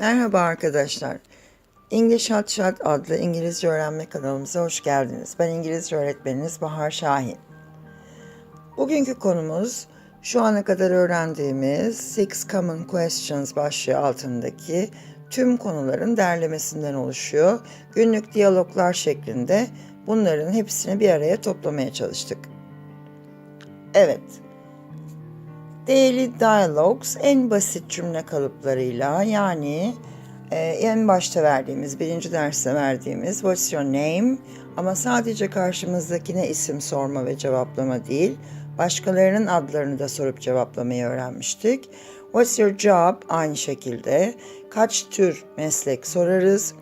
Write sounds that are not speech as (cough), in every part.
Merhaba arkadaşlar. English Hot Shot adlı İngilizce öğrenme kanalımıza hoş geldiniz. Ben İngilizce öğretmeniniz Bahar Şahin. Bugünkü konumuz şu ana kadar öğrendiğimiz Six Common Questions başlığı altındaki tüm konuların derlemesinden oluşuyor. Günlük diyaloglar şeklinde bunların hepsini bir araya toplamaya çalıştık. Evet, Daily Dialogues en basit cümle kalıplarıyla yani e, en başta verdiğimiz, birinci derste verdiğimiz What's your name? Ama sadece karşımızdakine isim sorma ve cevaplama değil, başkalarının adlarını da sorup cevaplamayı öğrenmiştik. What's your job? Aynı şekilde. Kaç tür meslek sorarız.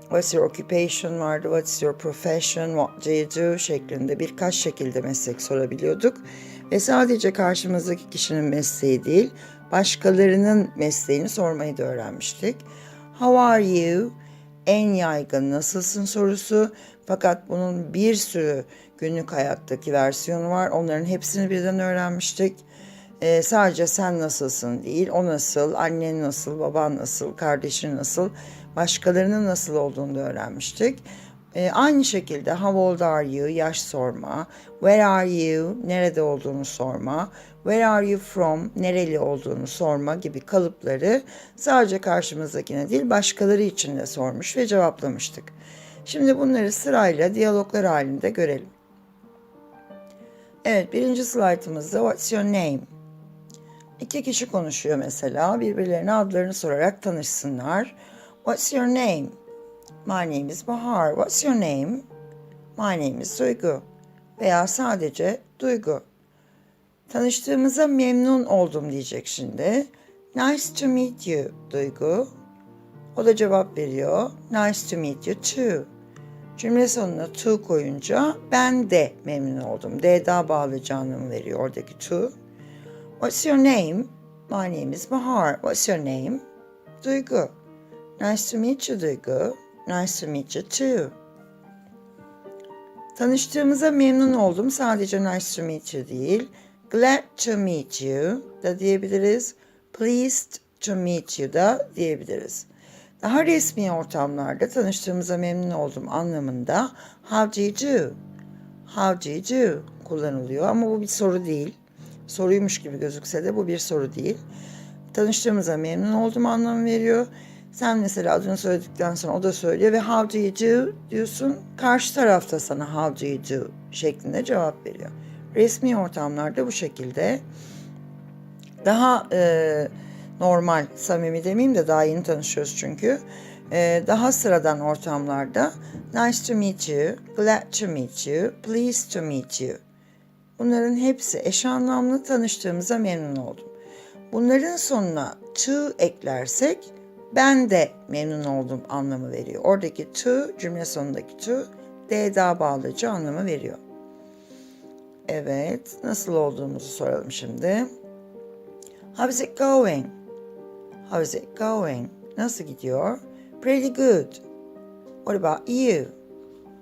What's your occupation vardı, what's your profession, what do you do şeklinde birkaç şekilde meslek sorabiliyorduk. Ve sadece karşımızdaki kişinin mesleği değil, başkalarının mesleğini sormayı da öğrenmiştik. How are you? En yaygın nasılsın sorusu. Fakat bunun bir sürü günlük hayattaki versiyonu var. Onların hepsini birden öğrenmiştik. Ee, sadece sen nasılsın değil, o nasıl, annen nasıl, baban nasıl, kardeşin nasıl, başkalarının nasıl olduğunu da öğrenmiştik. Ee, aynı şekilde how old are you, yaş sorma, where are you, nerede olduğunu sorma, where are you from, nereli olduğunu sorma gibi kalıpları sadece karşımızdakine değil başkaları için de sormuş ve cevaplamıştık. Şimdi bunları sırayla diyaloglar halinde görelim. Evet birinci slaytımızda what's your name? İki kişi konuşuyor mesela. Birbirlerine adlarını sorarak tanışsınlar. What's your name? My name is Bahar. What's your name? My name is Duygu. Veya sadece Duygu. Tanıştığımıza memnun oldum diyecek şimdi. Nice to meet you Duygu. O da cevap veriyor. Nice to meet you too. Cümle sonuna to koyunca ben de memnun oldum. D daha bağlayıcı anlamı veriyor oradaki to. What's your name? My name is Bahar. What's your name? Duygu. Nice to meet you Duygu. Nice to meet you too. Tanıştığımıza memnun oldum. Sadece nice to meet you değil. Glad to meet you da diyebiliriz. Pleased to meet you da diyebiliriz. Daha resmi ortamlarda tanıştığımıza memnun oldum anlamında how do you do? How do you do kullanılıyor ama bu bir soru değil. Soruymuş gibi gözükse de bu bir soru değil. Tanıştığımıza memnun oldum anlamı veriyor. Sen mesela adını söyledikten sonra o da söylüyor ve how do you do diyorsun. Karşı tarafta sana how do you do şeklinde cevap veriyor. Resmi ortamlarda bu şekilde daha e, normal, samimi demeyeyim de daha yeni tanışıyoruz çünkü. E, daha sıradan ortamlarda nice to meet you, glad to meet you, pleased to meet you. Bunların hepsi eş anlamlı tanıştığımıza memnun oldum. Bunların sonuna to eklersek ben de memnun oldum anlamı veriyor. Oradaki to cümle sonundaki to D daha bağlayıcı anlamı veriyor. Evet, nasıl olduğumuzu soralım şimdi. How is it going? How is it going? Nasıl gidiyor? Pretty good. What about you?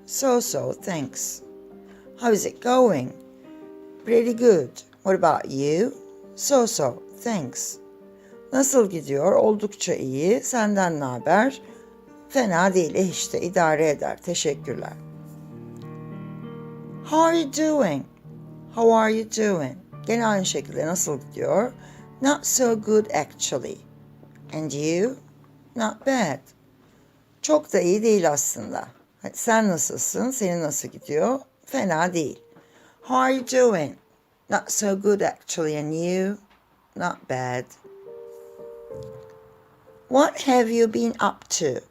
So so, thanks. How is it going? Pretty good. What about you? So so, thanks. Nasıl gidiyor? Oldukça iyi. Senden ne haber? Fena değil. Eh işte idare eder. Teşekkürler. How are you doing? How are you doing? Gene aynı şekilde nasıl gidiyor? Not so good actually. And you? Not bad. Çok da iyi değil aslında. Sen nasılsın? Senin nasıl gidiyor? Fena değil. How are you doing? Not so good actually. And you? Not bad. What have you been up to?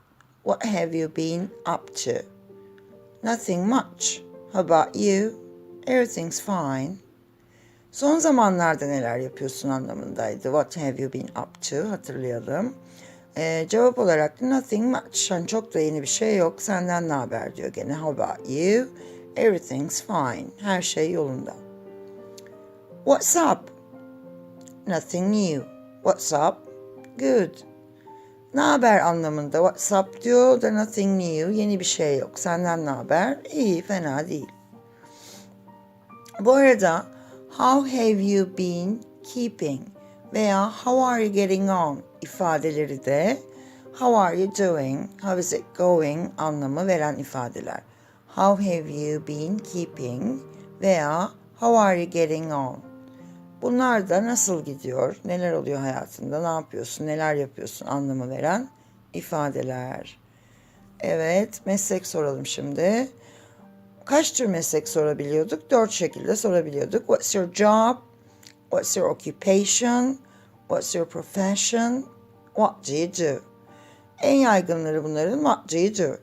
What have you been up to? Nothing much. How about you? Everything's fine. Son zamanlarda neler yapıyorsun anlamındaydı. What have you been up to? Hatırlayalım. Ee, cevap olarak nothing much. Yani çok da yeni bir şey yok. Senden ne haber diyor gene. How about you? Everything's fine. Her şey yolunda. What's up? Nothing new. What's up? Good. Ne haber anlamında what's up diyor da nothing new. Yeni bir şey yok. Senden ne haber? İyi, fena değil. Bu arada how have you been keeping veya how are you getting on ifadeleri de How are you doing? How is it going? anlamı veren ifadeler. How have you been keeping? Veya How are you getting on? Bunlar da nasıl gidiyor, neler oluyor hayatında, ne yapıyorsun, neler yapıyorsun anlamı veren ifadeler. Evet, meslek soralım şimdi. Kaç tür meslek sorabiliyorduk? Dört şekilde sorabiliyorduk. What's your job? What's your occupation? What's your profession? What do you do? En yaygınları bunların what do you do?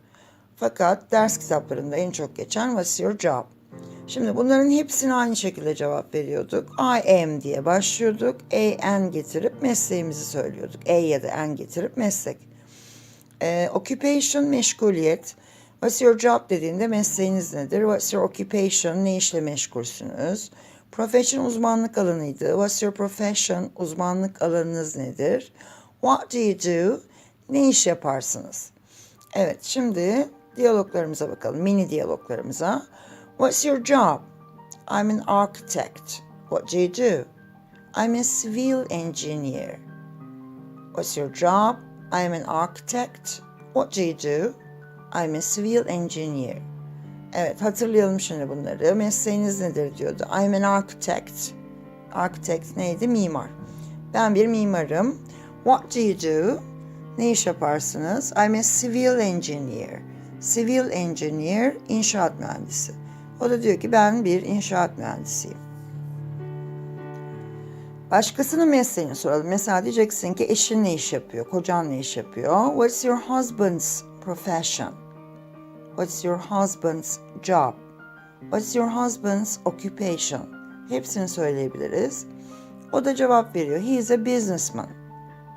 Fakat ders kitaplarında en çok geçen what's your job? Şimdi bunların hepsine aynı şekilde cevap veriyorduk. I am diye başlıyorduk. A, N getirip mesleğimizi söylüyorduk. A ya da N getirip meslek. Ee, occupation, meşguliyet. What's your job dediğinde mesleğiniz nedir? What's your occupation? Ne işle meşgulsünüz? Profession uzmanlık alanıydı. What's your profession? Uzmanlık alanınız nedir? What do you do? Ne iş yaparsınız? Evet, şimdi diyaloglarımıza bakalım. Mini diyaloglarımıza. What's your job? I'm an architect. What do you do? I'm a civil engineer. What's your job? I'm an architect. What do you do? I'm a civil engineer. Evet hatırlayalım şimdi bunları. Mesleğiniz nedir diyordu. I'm an architect. Architect neydi? Mimar. Ben bir mimarım. What do you do? Ne iş yaparsınız? I'm a civil engineer. Civil engineer, inşaat mühendisi. O da diyor ki ben bir inşaat mühendisiyim. Başkasının mesleğini soralım. Mesela diyeceksin ki eşin ne iş yapıyor, kocan ne iş yapıyor? What's your husband's profession? What's your husband's job? What's your husband's occupation? Hepsini söyleyebiliriz. O da cevap veriyor. He is a businessman.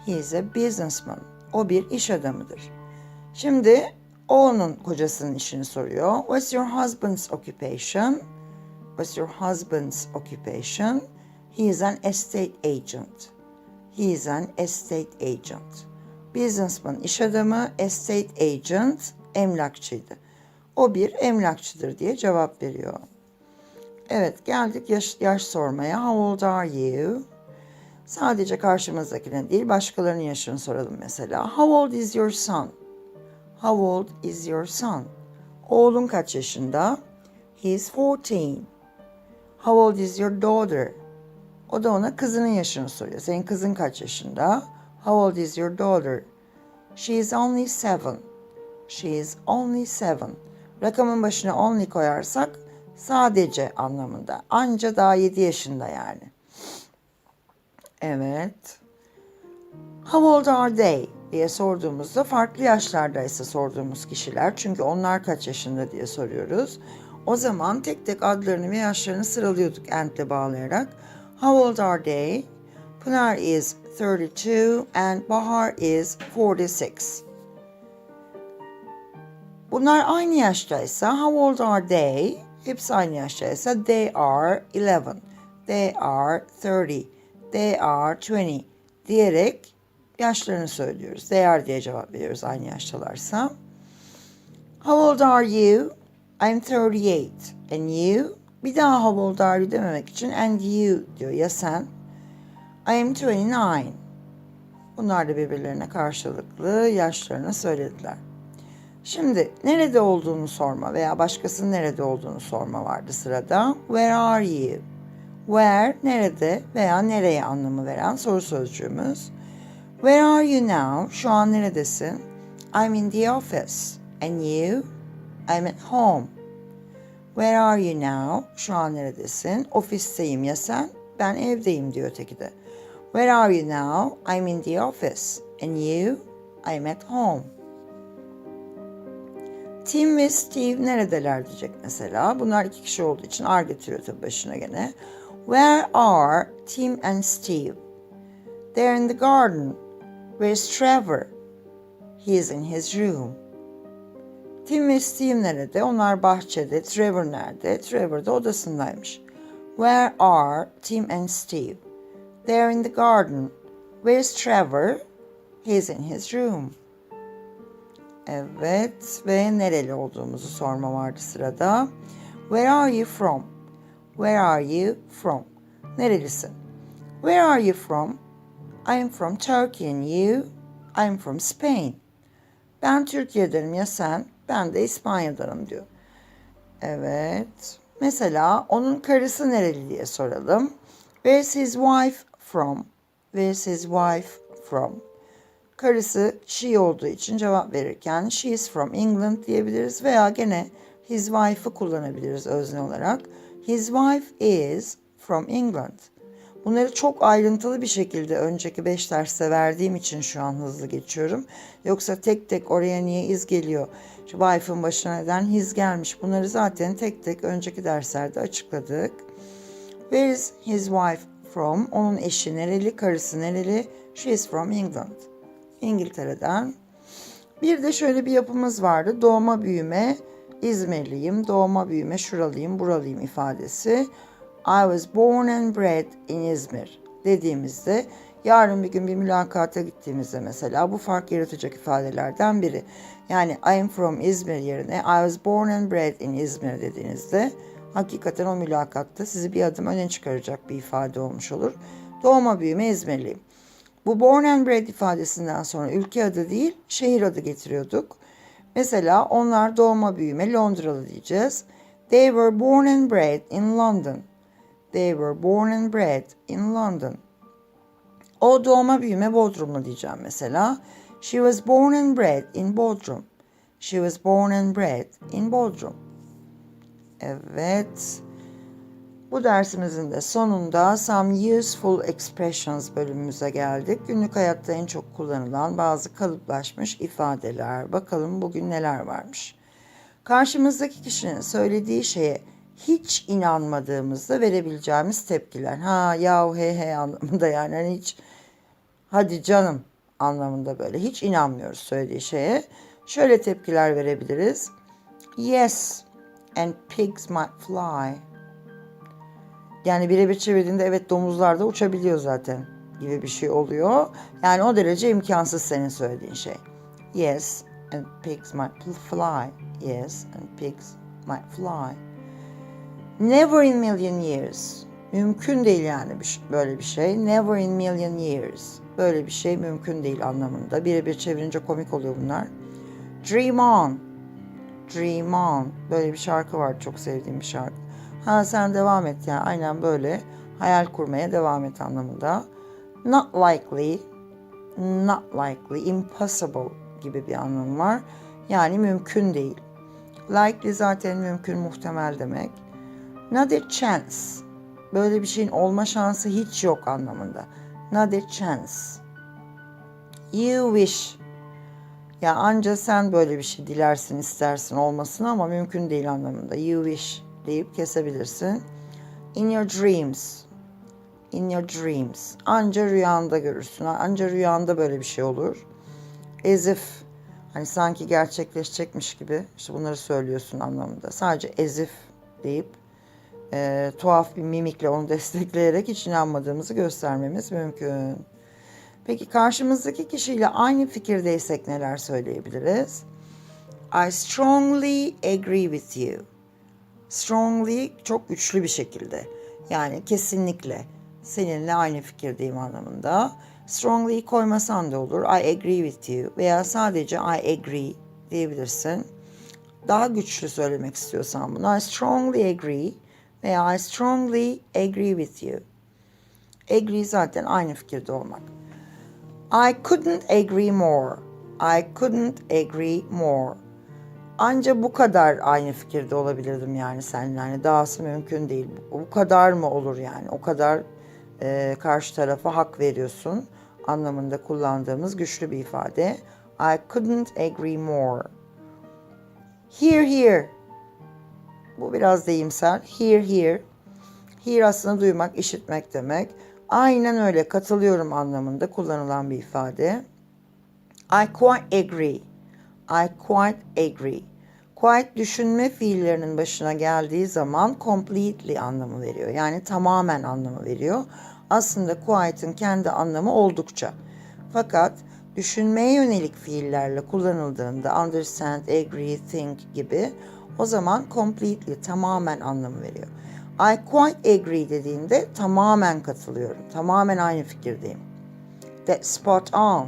He is a businessman. O bir iş adamıdır. Şimdi o onun kocasının işini soruyor. What's your husband's occupation? What's your husband's occupation? He is an estate agent. He is an estate agent. Businessman iş adamı, estate agent emlakçıydı. O bir emlakçıdır diye cevap veriyor. Evet geldik yaş, yaş sormaya. How old are you? Sadece karşımızdakine değil başkalarının yaşını soralım mesela. How old is your son? How old is your son? Oğlun kaç yaşında? He is 14. How old is your daughter? O da ona kızının yaşını soruyor. Senin kızın kaç yaşında? How old is your daughter? She is only seven. She is only seven. Rakamın başına only koyarsak sadece anlamında. Anca daha 7 yaşında yani. Evet. How old are they? Diye sorduğumuzda farklı yaşlardaysa sorduğumuz kişiler çünkü onlar kaç yaşında diye soruyoruz. O zaman tek tek adlarını ve yaşlarını sıralıyorduk endle bağlayarak. How old are they? Pınar is 32 and Bahar is 46. Bunlar aynı yaştaysa how old are they? Hepsi aynı yaştaysa they are 11. They are 30. They are 20 diyerek yaşlarını söylüyoruz. They are diye cevap veriyoruz aynı yaştalarsa. How old are you? I'm 38. And you? Bir daha how old are you dememek için and you diyor ya sen. I am 29. Bunlar da birbirlerine karşılıklı yaşlarını söylediler. Şimdi nerede olduğunu sorma veya başkasının nerede olduğunu sorma vardı sırada. Where are you? Where, nerede veya nereye anlamı veren soru sözcüğümüz. Where are you now? Şu an neredesin? I'm in the office. And you? I'm at home. Where are you now? Şu an neredesin? Ofisteyim ya sen? Ben evdeyim diyor öteki de. Where are you now? I'm in the office. And you? I'm at home. Tim ve Steve neredeler diyecek mesela. Bunlar iki kişi olduğu için are getiriyor tabii başına gene. Where are Tim and Steve? They're in the garden. Where's Trevor? He is in his room. Tim ve Steve nerede? Onlar bahçede. Trevor nerede? Trevor da odasındaymış. Where are Tim and Steve? They're in the garden. Where's Trevor? He's in his room. Evet ve nereli olduğumuzu sorma vardı sırada. Where are you from? Where are you from? Nerelisin? Where are you from? I'm from Turkey and you? I'm from Spain. Ben Türkiye'denim ya sen? Ben de İspanya'danım diyor. Evet. Mesela onun karısı nereli diye soralım. Where's his wife from? Where's his wife from? Karısı she olduğu için cevap verirken she is from England diyebiliriz veya gene his wife'ı kullanabiliriz özne olarak. His wife is from England. Bunları çok ayrıntılı bir şekilde önceki 5 derste verdiğim için şu an hızlı geçiyorum. Yoksa tek tek oraya niye iz geliyor, şu wife'ın başına neden his gelmiş bunları zaten tek tek önceki derslerde açıkladık. Where is his wife from? Onun eşi nereli, karısı nereli? She is from England. İngiltere'den. Bir de şöyle bir yapımız vardı. Doğma büyüme İzmirliyim, doğma büyüme şuralıyım, buralıyım ifadesi. I was born and bred in İzmir dediğimizde yarın bir gün bir mülakata gittiğimizde mesela bu fark yaratacak ifadelerden biri. Yani I am from İzmir yerine I was born and bred in İzmir dediğinizde hakikaten o mülakatta sizi bir adım öne çıkaracak bir ifade olmuş olur. Doğma büyüme İzmirliyim. Bu born and bred ifadesinden sonra ülke adı değil şehir adı getiriyorduk. Mesela onlar doğma büyüme Londralı diyeceğiz. They were born and bred in London. They were born and bred in London. O doğma büyüme Bodrumlu diyeceğim mesela. She was born and bred in Bodrum. She was born and bred in Bodrum. Evet. Bu dersimizin de sonunda Some Useful Expressions bölümümüze geldik. Günlük hayatta en çok kullanılan bazı kalıplaşmış ifadeler. Bakalım bugün neler varmış. Karşımızdaki kişinin söylediği şeye hiç inanmadığımızda verebileceğimiz tepkiler. Ha yahu he he anlamında yani hani hiç hadi canım anlamında böyle hiç inanmıyoruz söylediği şeye. Şöyle tepkiler verebiliriz. Yes and pigs might fly. Yani birebir çevirdiğinde evet domuzlar da uçabiliyor zaten gibi bir şey oluyor. Yani o derece imkansız senin söylediğin şey. Yes and pigs might fly. Yes and pigs might fly. Never in million years. Mümkün değil yani böyle bir şey. Never in million years. Böyle bir şey mümkün değil anlamında. Birebir çevirince komik oluyor bunlar. Dream on. Dream on. Böyle bir şarkı var. Çok sevdiğim bir şarkı. Ha sen devam et yani aynen böyle hayal kurmaya devam et anlamında. Not likely, not likely, impossible gibi bir anlamı var. Yani mümkün değil. Likely zaten mümkün, muhtemel demek. Not a chance. Böyle bir şeyin olma şansı hiç yok anlamında. Not a chance. You wish. Ya anca sen böyle bir şey dilersin, istersin olmasını ama mümkün değil anlamında. You wish deyip kesebilirsin. In your dreams. In your dreams. Anca rüyanda görürsün. Anca rüyanda böyle bir şey olur. As if. Hani sanki gerçekleşecekmiş gibi. işte bunları söylüyorsun anlamında. Sadece as if deyip e, tuhaf bir mimikle onu (laughs) destekleyerek hiç inanmadığımızı göstermemiz mümkün. Peki karşımızdaki kişiyle aynı fikirdeysek neler söyleyebiliriz? I strongly agree with you strongly çok güçlü bir şekilde. Yani kesinlikle seninle aynı fikirdeyim anlamında. Strongly koymasan da olur. I agree with you veya sadece I agree diyebilirsin. Daha güçlü söylemek istiyorsan bunu I strongly agree veya I strongly agree with you. Agree zaten aynı fikirde olmak. I couldn't agree more. I couldn't agree more. Anca bu kadar aynı fikirde olabilirdim yani seninle. Yani dahası mümkün değil. Bu kadar mı olur yani? O kadar e, karşı tarafa hak veriyorsun anlamında kullandığımız güçlü bir ifade. I couldn't agree more. Here, here. Bu biraz deyimsel. Here, here. Here aslında duymak, işitmek demek. Aynen öyle katılıyorum anlamında kullanılan bir ifade. I quite agree. I quite agree. Quite düşünme fiillerinin başına geldiği zaman completely anlamı veriyor. Yani tamamen anlamı veriyor. Aslında quite'ın kendi anlamı oldukça. Fakat düşünmeye yönelik fiillerle kullanıldığında understand, agree, think gibi o zaman completely tamamen anlamı veriyor. I quite agree dediğinde tamamen katılıyorum. Tamamen aynı fikirdeyim. That spot on.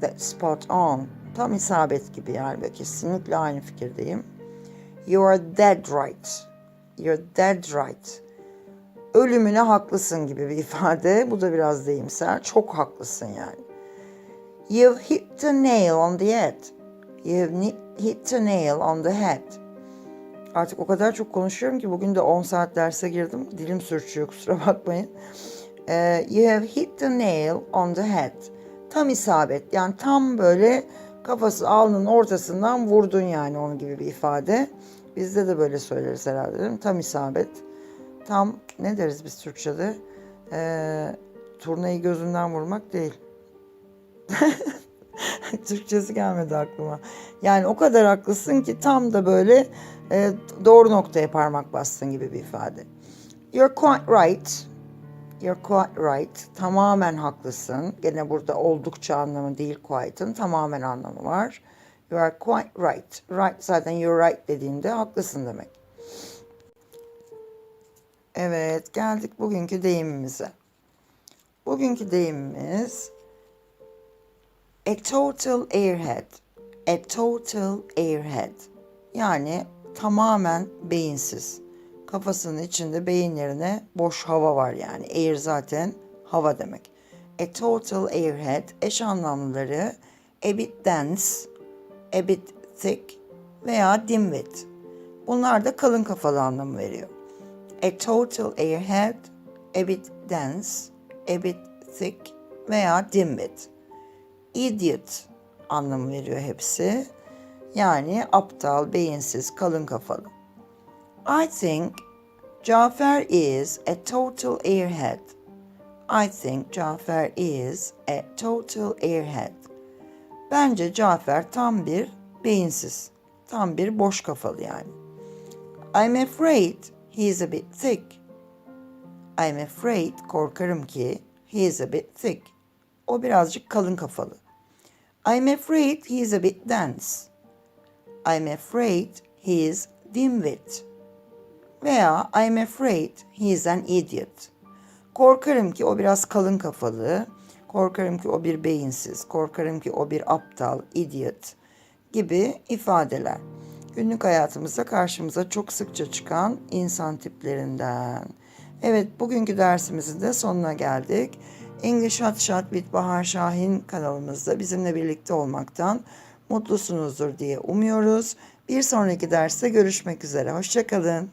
That spot on Tam isabet gibi yani ve kesinlikle aynı fikirdeyim. You are dead right. You're dead right. Ölümüne haklısın gibi bir ifade. Bu da biraz deyimsel. Çok haklısın yani. You've hit the nail on the head. You've hit the nail on the head. Artık o kadar çok konuşuyorum ki bugün de 10 saat derse girdim. Dilim sürçüyor kusura bakmayın. Ee, you have hit the nail on the head. Tam isabet. Yani tam böyle kafası alnın ortasından vurdun yani onun gibi bir ifade. Bizde de böyle söyleriz herhalde değil mi? Tam isabet. Tam ne deriz biz Türkçe'de? Ee, turnayı gözünden vurmak değil. (laughs) (laughs) Türkçesi gelmedi aklıma. Yani o kadar haklısın ki tam da böyle e, doğru noktaya parmak bastın gibi bir ifade. You're quite right. You're quite right. Tamamen haklısın. Gene burada oldukça anlamı değil quite'ın. Tamamen anlamı var. You are quite right. Right zaten you're right dediğinde haklısın demek. Evet geldik bugünkü deyimimize. Bugünkü deyimimiz A total airhead. A total airhead. Yani tamamen beyinsiz. Kafasının içinde beyinlerine boş hava var yani. Air zaten hava demek. A total airhead eş anlamlıları a bit dense, a bit thick veya dimwit. Bunlar da kalın kafalı anlamı veriyor. A total airhead, a bit dense, a bit thick veya dimwit idiot anlamı veriyor hepsi. Yani aptal, beyinsiz, kalın kafalı. I think Cafer is a total airhead. I think Cafer is a total airhead. Bence Cafer tam bir beyinsiz, tam bir boş kafalı yani. I'm afraid he's a bit thick. I'm afraid, korkarım ki he's a bit thick. O birazcık kalın kafalı. I'm afraid he's a bit dense. I'm afraid he's dimwit. Veya I'm afraid he's an idiot. Korkarım ki o biraz kalın kafalı. Korkarım ki o bir beyinsiz. Korkarım ki o bir aptal, idiot gibi ifadeler. Günlük hayatımızda karşımıza çok sıkça çıkan insan tiplerinden. Evet, bugünkü dersimizin de sonuna geldik. English Hot Shot with Bahar Şahin kanalımızda bizimle birlikte olmaktan mutlusunuzdur diye umuyoruz. Bir sonraki derste görüşmek üzere. Hoşçakalın.